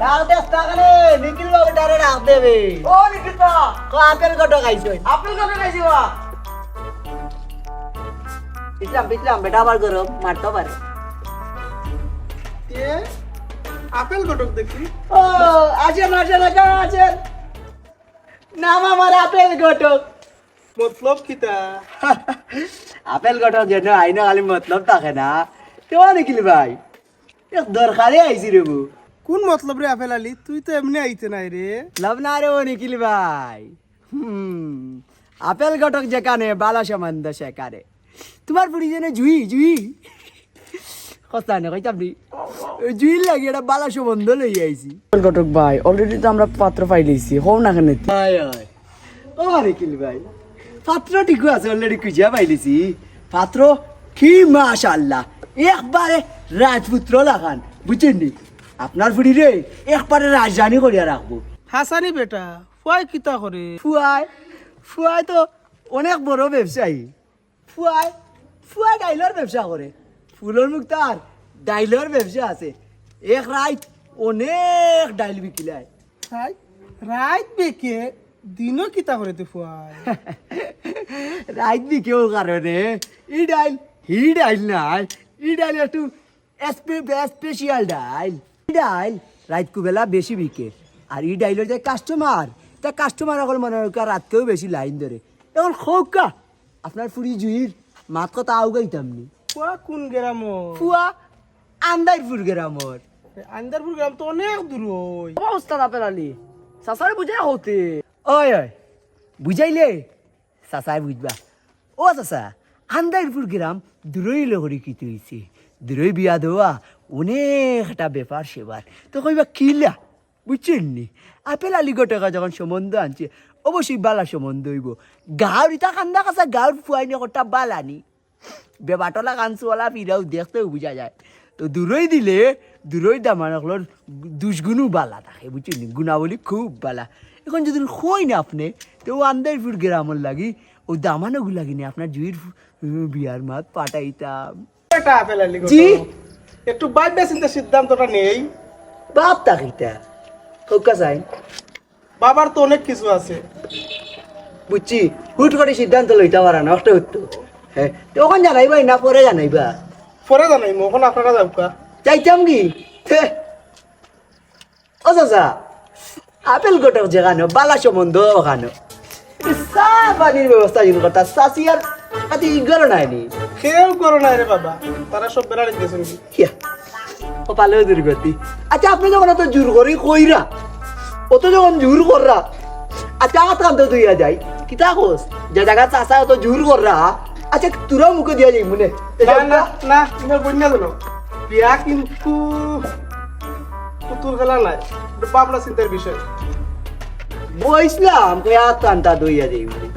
ডাক নিখিল বাবু ডারে ডাক দেবে। ও নিকিতা ও আপেল কত খাইছো। খাইছি ইসলাম বেটা আবার গরম মারতে পারে। এ আপেল ঘটক দেখি। ও আছেন আছেন কেমন আছেন নাম আমার আপেল ঘটক মতলব কিতা আপেল ঘটক যেন আইন খালি মতলব থাকে না। কেমন নিখিল ভাই? দরকারে আইছি রে বউ কোন মতলব রে আপেল আলি? তুই তো এমনি আইতে নাই রে। লাভ না রে ও নিখিল ভাই। হুম। আপেল ঘটক যেখানে বালা সম্বন্ধ সেখানে তোমার পুরি যেন জুই জুই। কথা না কইতাম নি। জুই লাগে এটা বালা সম্বন্ধ লই আইছি। ঘটক ভাই অলরেডি তো আমরা পাত্র পাই লইছি হও না কেন হায় হায় ও নিখিল ভাই। পাত্র ঠিক আছে অলরেডি খুঁজিয়া পাইলিছি পাত্র কি মাশাল্লাহ একবারে রাজপুত্র লাগান বুঝছেন নি? আপনার ফুড়ি রে একবারে রাজধানী করিয়া রাখব। হাসানি বেটা ফুয়াই কিতা করে? ফুয়াই ফুয়াই তো অনেক বড় ব্যবসায়ী। ফুয়াই ফুয়াই ডাইলর ব্যবসা করে। ফুলের মুখ তার ডাইলর ব্যবসা আছে। এক রাইত অনেক ডাইল বিকিলায়। হাই রাইত বেকে দিনও কিতা করে তুই ফুয়াই রাইত বিকেও কারণে ই ডাইল হি ডাইল নাই। ই ডাইল একটু স্পেশাল ডাইল। ডাইল রাইত কুবেলা বেশি বিকে আর ই ডাইলের যে কাস্টমার তা কাস্টমার সকল মনে হয় রাতকেও বেশি লাইন ধরে। এখন খৌকা আপনার ফুরি জুইর মাত কথা আউগাইতাম নি। ফুয়া কোন গ্রাম ফুয়া আন্দাইরপুর গ্রামর আন্দারপুর গ্রাম তো অনেক দূর ওই। অবস্থা আপেল আলি সাসারে বুঝাই হতে। ওই ওই বুঝাইলে? চাচাই বুঝবা। ও চাচা আন্দাইরপুর গ্রাম দূরই লগরি কিতে হয়েছে দূরই বিয়া দেওয়া অনেক একটা ব্যাপার সেবার। তো কইবা কিলা বুঝছেন নি? আপেল আলি গোটাকা যখন সম্বন্ধ আনছে অবশ্যই বালা সম্বন্ধ হইব। গাঁর ইটা কান্দা কাছা গাঁর ফুয়াইনি কটা বালানি বেবাটলা কাঞ্চওয়ালা পিরাও দেখতেও বোঝা যায়। তো দূরই দিলে দূরই দামানকলোর দুষ্গুণও বালা থাকে বুঝছেন গুণাবলী খুব বালা। এখন যদি হই না আপনি তো ও আন্দারপুর গ্রামের লাগি ও দামানগু লাগি না আপনার জুইর বিয়ার মাত পাঠাইতাম। আলি জি। একটু বাইবে চিন্তা সিদ্ধান্তটা নেই। বাপ তাকিতা হোকা যাই বাবার তো অনেক কিছু আছে। বুঝছি হুট করে সিদ্ধান্ত লইতে পারা না একটা উত্তর হ্যাঁ তো ওখান জানাইবাই না পরে জানাইবা। পরে জানাই মোখন আপনারা যাবকা চাইতাম কি? হে। ও চাচা আপেল গোটক যেখানো বালা সম্বন্ধ ওখানো চা পানির ব্যবস্থা যদি কথা চাষি আর কাতি গরো নাই নি? কেউ করো না রে বাবা তারা সব বেড়াড়ি দিয়েছেন কি হিয়া, ও পালে দুর্গতি আচ্ছা আপনি যখন অত জোর করি কইরা অত যখন জোর কররা আচ্ছা কান্ত দুইয়া যাই। কিতা কোস? যে জায়গা চাষা জোর কররা আচ্ছা তোরা মুখে দিয়া যাই মনে না না না বন্যা দিল বিয়া কিন্তু খেলা নাই বাবলা চিন্তার বিষয়। বইসলাম কই আত কান্তা দুইয়া যাই মনে